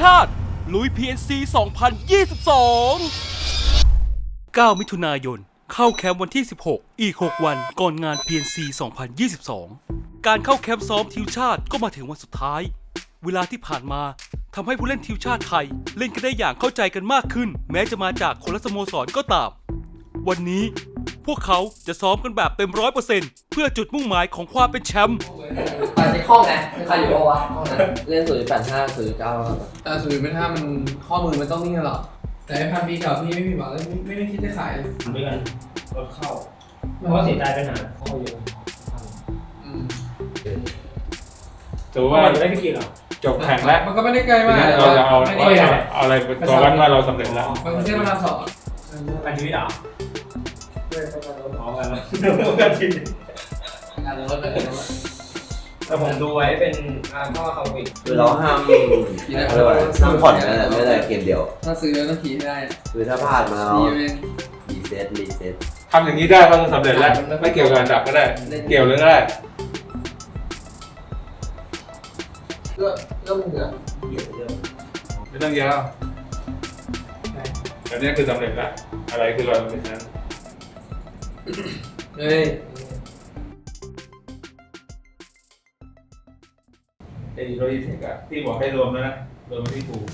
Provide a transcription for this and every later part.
ชาติ ลุย PNC 2022 9 มิถุนายน เข้าแคมป์วันที่ 16 อีก 6 วันก่อนงาน PNC 2022 การเข้าแคมป์ซ้อมทีมชาติก็มาถึงวันสุดท้าย เวลาที่ผ่านมาทำให้ผู้เล่นทีมชาติไทย เล่นกันได้อย่างเข้าใจกันมากขึ้น แม้จะมาจากคนละสโมสรก็ตาม วันนี้ พวกเขาจะซ้อมกันแบบเต็มร้อยเปอร์เซ็นต์เพื่อจุดมุ่งหมายของความเป็นแชมป์ไปในห้องไงไม่ใครอยู่ห้องวะห้องนั้นเล่นศูนย์แปดห้าศูนย์เก้าแต่ศูนย์เป็นห้ามันข้อมือมันต้องนิ่งตลอดแต่ไอ้พันปีเก่าพี่ไม่มีหวังแล้วไม่ไม่คิดจะขายเลยด้วยกันรถเข้าเพราะว่าเสียใจไปหาเข้าเยอะอืมถือว่าว่าจะได้พี่กินเหรอจบแข่งแล้วมันก็ไม่ได้ไกลมากเราจะเอาไม่เอาได้เอาอะไรเป็นตัววัดว่าเราสำเร็จแล้วมันไม่ใช่มาราธอนการชีวิตเหรอด้วยประ กันรถอ๋อกันการชีวิตงานรถประกันรถแต่ผมดูไว้เป็นอ่าข้อคาวิกคือเราห้ามเขาเรียกว่าอะไรห้ามผ่อนกันนะไม่ได้เกมเดียว ถ้าซื้อแล้วต้องขี่ให้ได้คือถ้าพลาดมาเราขี่เป็นรีเซ็ตรีเซ็ตทำอย่างนี้ได้ก็สำเร็จแล้ว ไม่เกี่ยวกับอันดับก็ได้ เกี่ยวเลยก็ได้เรื่องเรื่องมึงเหรอเหยียบเรื่องไม่ต้องยาวแบบนี้คือสำเร็จแล้วอะไรคือเราเป็นนั้น เฮ้ยไอ้โรดีเทคอะที่บอกให้รวมแล้วนะ รวมที่ถูก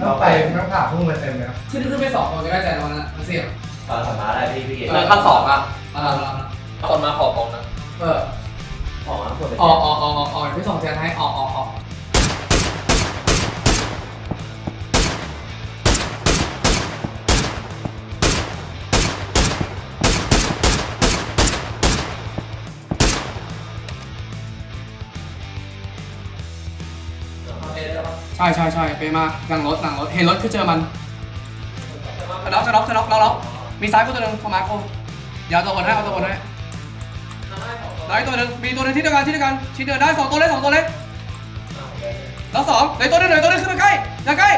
ต้องไปต้องผ่าพุ่งมาเต็มเลยครับขึ้นขึ้นไปสองคนก็ได้ใจร้อนนะมันเสี่ยงตอนสมาร์ทได้พี่พี่เกศแล้วขั้นสองอะอ่าคนมาขอของนะ เออของนะคนเป็นออกออกออกออกออกพี่ส่งแทนให้ออกออกออก ช่ใช่ใช่ไปมาหลังรถหลังรถ เห็นรถคือเจอมันสน็อกสน็อกสน็อกล็อกล็อกมีซ้ายกูตัวหนึงเข้ามากูเดี๋ยวเอาตัวบนให้เอาตัวบนให้ได้ตัวหนึงมีตัวหนึงที่เดียวกันที่เดียวกันที่เดียวได้สองตัวเลยสองตัวเลยแล้วสองไหนตัวหนึงไหนตัวหนึงขึ้นมาใกล้อย่าใกล้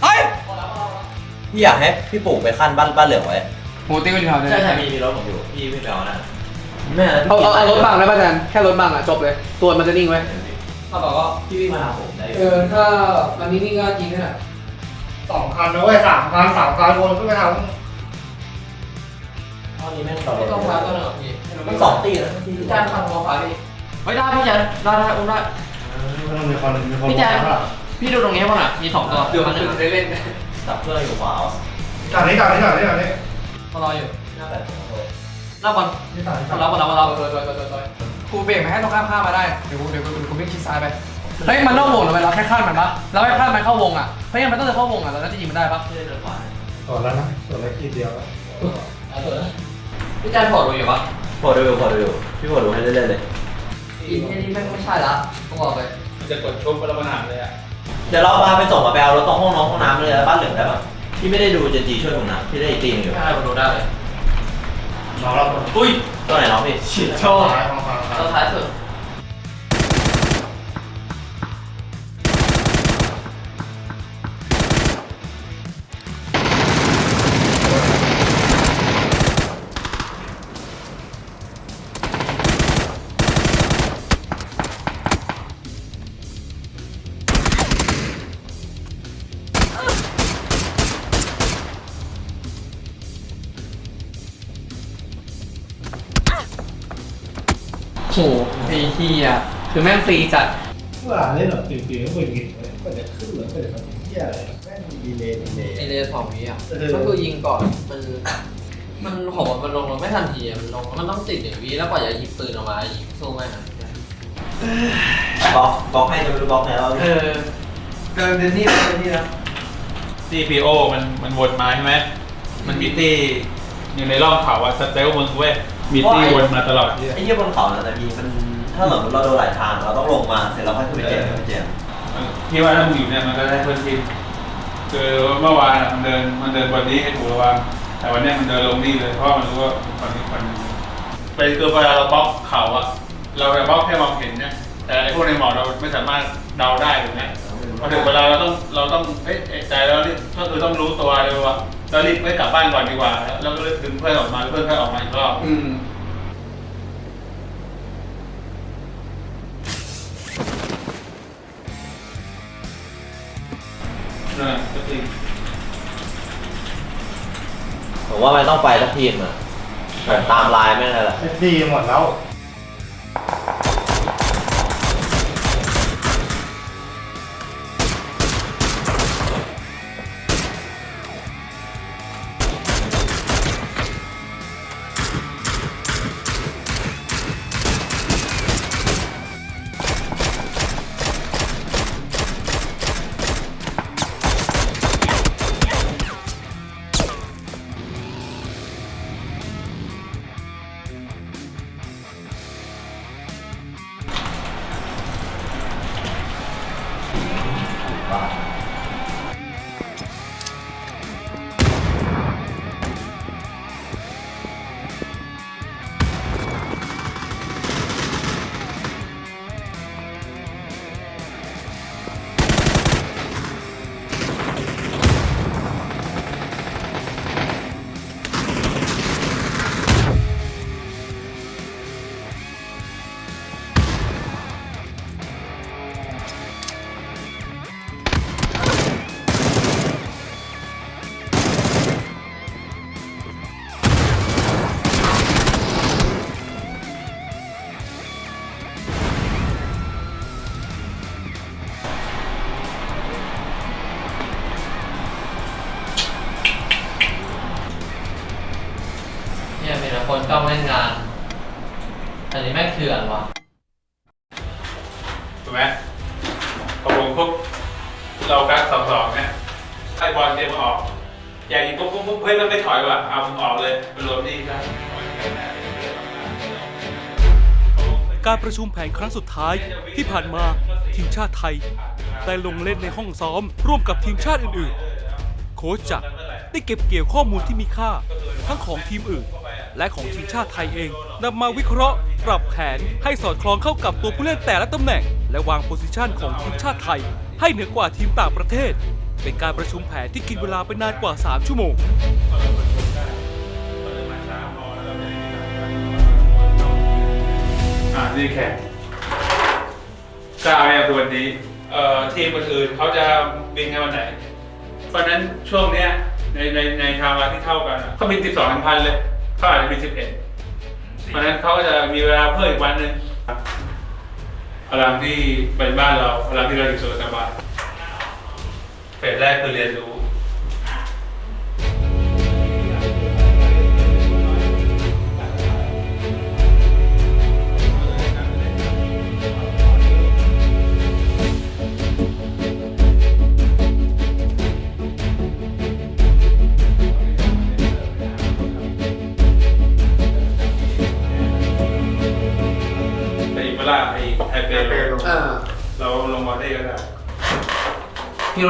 ไปพี่อยากให้พี่ปลูกไปขั้นบ้านบ้านเหลืองไว้โหตีกันอยู่แถวนี้ใช่ใช่มีมีรถผมอยู่พี่พี่ไปเอานะแม่เอาเอาเอารถบังได้ป่ะแทนแค่รถบังอะจบเลย ตัวมันจะนิ่งไว้ เขาบอกว่าพี่วิ่งมาหาผมได้อยู่เออถ้ามันนิ่งๆก็ยิงได้แหละสองคันนะเว้ยสามคันสามคันวนขึ้นไปทางตอนนี้แม่งต่อรไม่ถต้องพาตัวหนึ่งหรอกพี่มันสองตีแล้วพี่พี่แจนฟังมองขวาพี่ไม่ได้พี่แจนได้ได้อุ้มได้มีคนมีคนพี่แจนพี่ดูตรงนี้ป่ะน่ะมีสองตัวเดี๋ยวมัมันนหนึ่งได้เล่นตับเพื่อนอยู่ขวาจอดนี้จอดนี้จอดนี้จอดนี้มารออยู่หน้าแปดของโทษหน้าบอลนี่จอดนี้จอมาดแล้วมาแล้วมาเราแล้วตัวตัวตัวตัว กูเบรกมาให้ตรงข้ามข้ามมาได้ เดี๋ยวกูเดี๋ยวกูกูวิ่งชิดซ้ายไป เฮ้ยมันนอกวงเลยเราแค่ข้ามมันปะเราแค่ข้ามมันเข้าวงอะเฮ้ยมันต้องเดินเข้าวงอะเราน่าจะยิงมันได้ปะเพื่อนเดินขวาจอดแล้วนะจอดแล้วขีดเดียวแล้วพี่แจนถอดดูอยู่ปะพอดูพอดูพี่พอดูให้เรื่อยๆเลยอีกแค่นี้แม่งไม่ใช่ละต้องบอกเลยมันจะกดชุบพลังงานเลยอะเดี๋ยวเราพาไปส่งมาไปเอารถตรงห้องน้องห้องน้ำเลยบ้านเหลืองได้ปะพี่ไม่ได้ดูเจนจีช่วยผมนะพี่ได้อีกตีนึงอยู่ไม่ได้ผมดูได้เลยน้องเราอุ้ยตัวไหนน้องพี่ชอบ ฟังฟัง ฟังเราท้ายสุดโหไอ้เหี้ยคือแม่งฟรีจัดเมื่อเล่นแบบตื่นตื่นก็หงุดหงิดเลยก็จะขึ้นเหมือนก็จะทำเหี้ยอะไรแม่งดีเลยดีเลย ไอเลสองวิอะเออ ก็คือยิงก่อนมันมันผมมันลงแล้วไม่ทันทีมันลงมันต้องติดอย่างวิแล้วกว่าจะหยิบปืนออกมายิงสู้ไม่ทันบล็อกบล็อกให้จะไม่รู้บล็อกไหนเราเออเดินเดินนี่นะเดินนี่นะ CPO มันมันวนมาใช่ไหม มันมีตี้อยู่ในร่องเขาอะสเตลมึงเว้ย มีตี้วนมาตลอดที่ไอ้เหี้ยบนเขาน่ะแต่มีมันถ้าสมมติเราโดนหลายทางเราต้องลงมาเสร็จแล้วค่อยขึ้นไปเจ็บขึ้นไปเจ็บที่ว่าถ้ามึงอยู่เนี่ยมันก็ได้เพิ่มทีคือเมื่อวานอะมันเดินมันเดินบนนี้ให้ถูกระวังแต่วันเนี้ยมันเดินลงนี่เลยเพราะมันรู้ว่าคนนี้คนนี้ไปคือเวลาเราบล็อกเขาอะเราจะบล็อกแค่มองเห็นเนี่ยแต่ไอ้พวกในหมอกเราไม่สามารถเดาได้ถูกไหมพอถึงเวลาเราต้องเราต้องเอ๊ะเอะใจแล้วรีบก็คือต้องรู้ตัวเลยว่า เรารีบไปกลับบ้านก่อนดีกว่า แล้วก็ดึงเพื่อนออกมาเพื่อนเพื่อนออกมาอีกรอบนะก็จริงผมว่ามันต้องไปสักทีมอะตามไลน์ไม่ได้แหละ เอฟดีหมดแล้ว เตรียมออก อยางนี้ปุ๊บปุ๊บปุ๊บเฮ้ยมันไม่ถอยว่ะเอามึงออกเลยไปรวมนี่ครับการประชุมแผนครั้งสุดท้ายที่ผ่านมาทีมชาติไทย ได้ลงเล่นในห้องซ้อม ร่วมกับทีมชาติอื่นๆ โค้ชจักรได้เก็บเกี่ยวข้อมูลที่มีค่า ทั้งของทีมอื่น และของทีมชาติไทยเองนำมาวิเคราะห์ ปรับแผนให้สอดคล้องเข้ากับตัวผู้เล่นแต่ละตำแหน่ง และวางโพสิชันของทีมชาติไทย ให้เหนือกว่าทีมต่างประเทศ เป็นการประชุมแผนที่กินเวลาไปนานกว่า 3 ชั่วโมง อ่านี่แข่งก็เอาอย่างตัวนี้เอ่อทีมอื่นๆเขาจะบินกันวันไหน เพราะฉะนั้นช่วงเนี้ยในในในไทม์ไลน์ที่เท่ากันอะเขาบิน12พันพันเลยเขาอาจจะบิน11เพราะฉะนั้นเขาก็จะมีเวลาเพิ่มอีกวันหนึ่งพลังที่เป็นบ้านเราพลังที่เราอยู่สุขสบาย เฟสแรกคือเรียนรู้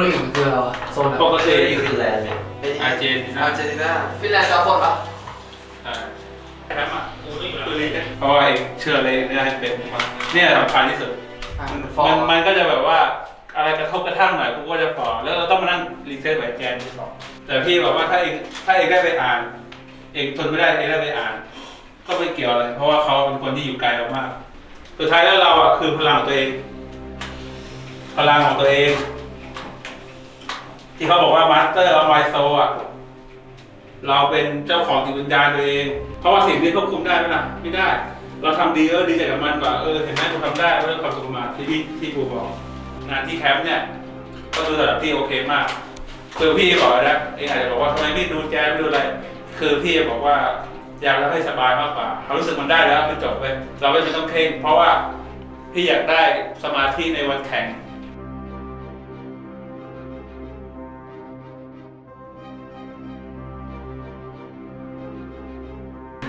ฮิโรอิคือเราอะโซนปกติเจอฟินแลนด์เนี่ยอาร์เจนตินาอาร์เจนตินาฟินแลนด์จะเอาคนปะใช่แชมป์อะคือลีกเพราะว่าไอ้เชื่อเลยเนี่ยให้เป็นมาเนี่ยสำคัญที่สุด อะมันฟอร์มันมมันก็จะแบบว่าอะไรกระทบกระทั่งหน่อยกูก็จะฟอแล้วเราต้องมานั่งรีเซ็ตแบบแกนที่สองแต่พี่บอกว่าถ้าเองถ้าเองได้ไปอ่าน เองทนไม่ได้เองได้ไปอ่าน ก็ไม่เกี่ยวอะไรเพราะว่าเขาเป็นคนที่อยู่ไกลเรามาก สุดท้ายแล้วเราอะคือพลังของตัวเอง พลังของตัวเอง ที่เขาบอกว่ามาสเตอร์ออฟไมโซอะ เราเป็นเจ้าของจิตวิญญาณตัวเอง เพราะว่าสิ่งที่ควบคุมได้ไหมล่ะ ไม่ได้ เราทำดีเออดีใจกับมันกว่า เออ เห็นไหมกูทำได้เรื่องความสุขมาที่พี่ที่กูบอก งานที่แคมป์เนี่ย ก็ดูระดับที่โอเคมากคือพี่บอกนะเองอาจจะบอกว่าทำไมไม่ดูแจไม่ดูอะไร คือพี่บอกว่าอยากทำให้สบายมากกว่าเขารู้สึกมันได้แล้วมันจบไป เราไม่ต้องเคร่งเพราะว่าพี่อยากได้สมาธิในวันแข่ง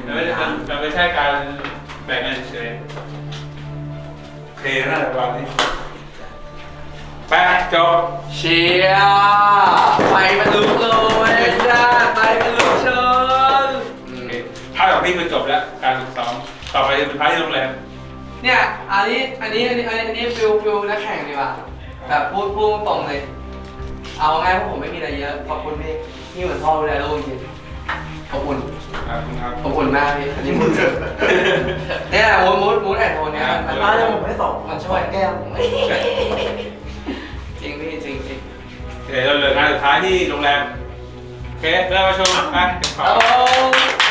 มันไม่ได้มันมันไม่ใช่การแบ่งเงินเฉยโอเคนะวันนี้ไปจบเชียร์ไปมันลุกเลยจ้าไปมันลุกเชิญโอเคพาร์ทของพี่คือจบแล้ว การฝึกซ้อมต่อไปเป็นพาร์ทที่โรงแรมเนี่ยอันนี้อันนี้อันนี้อันนี้ฟิลฟิลนักแข่งดีกว่าแบบพูดพูดตรงเลย เอาง่ายเพราะผมไม่มีอะไรเยอะขอบคุณพี่นี่เหมือนพ่อดูแลลูกจริง อบคุณครับคุณครับขอบคุณมากพี่อันนี้มุดเนี่ยมูดมูดมูดแอนโทนเนี่ยมันมาเดี๋ยวผมให้สองมันช่วยแก้มจริงพี่จริงจริงโอเคดี๋ยวเราเหลืองานสุดท้ายที่โรงแรมโอเคเริ่มประชุมไปเก็บของ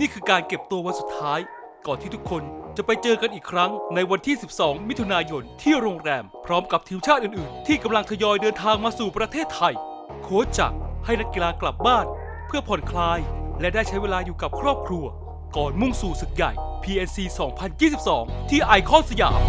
นี่คือการเก็บตัววันสุดท้าย ก่อนที่ทุกคนจะไปเจอกันอีกครั้งในวันที่ 12 มิถุนายนที่โรงแรม พร้อมกับทีมชาติอื่นๆ ที่กำลังทยอยเดินทางมาสู่ประเทศไทย โค้ชจักรให้นักกีฬากลับบ้าน เพื่อผ่อนคลาย และได้ใช้เวลาอยู่กับครอบครัว ก่อนมุ่งสู่ศึกใหญ่ PNC 2022 ที่ไอคอนสยาม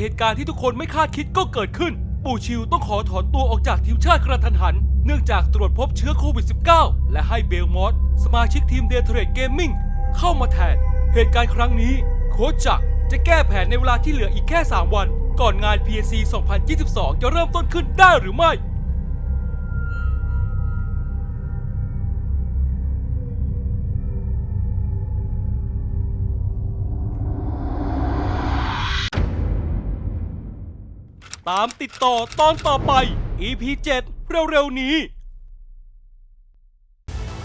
เหตุการณ์ที่ทุกคนไม่คาดคิดก็เกิดขึ้น ปู่ชิวต้องขอถอนตัวออกจากทีมชาติกระทันหัน เนื่องจากตรวจพบเชื้อโควิด -19 และให้เบลมอสสมาชิกทีมเด t เทรดเกมมิ่งเข้ามาแทน เหตุการณ์ครั้งนี้ โค้ชจักรจะแก้แผนในเวลาที่เหลืออีกแค่ 3 วัน ก่อนงาน PSC 2022 จะเริ่มต้นขึ้นได้หรือไม่ ตามติดต่อตอนต่อไป EP 7 เร็วๆนี้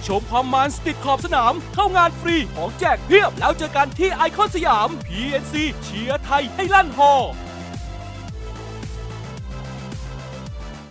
ชมความมันสติดขอบสนาม เข้างานฟรีของแจกเพียบแล้วเจอกันที่ไอคอนสยาม PNC เชียร์ไทยให้ลั่นฮอ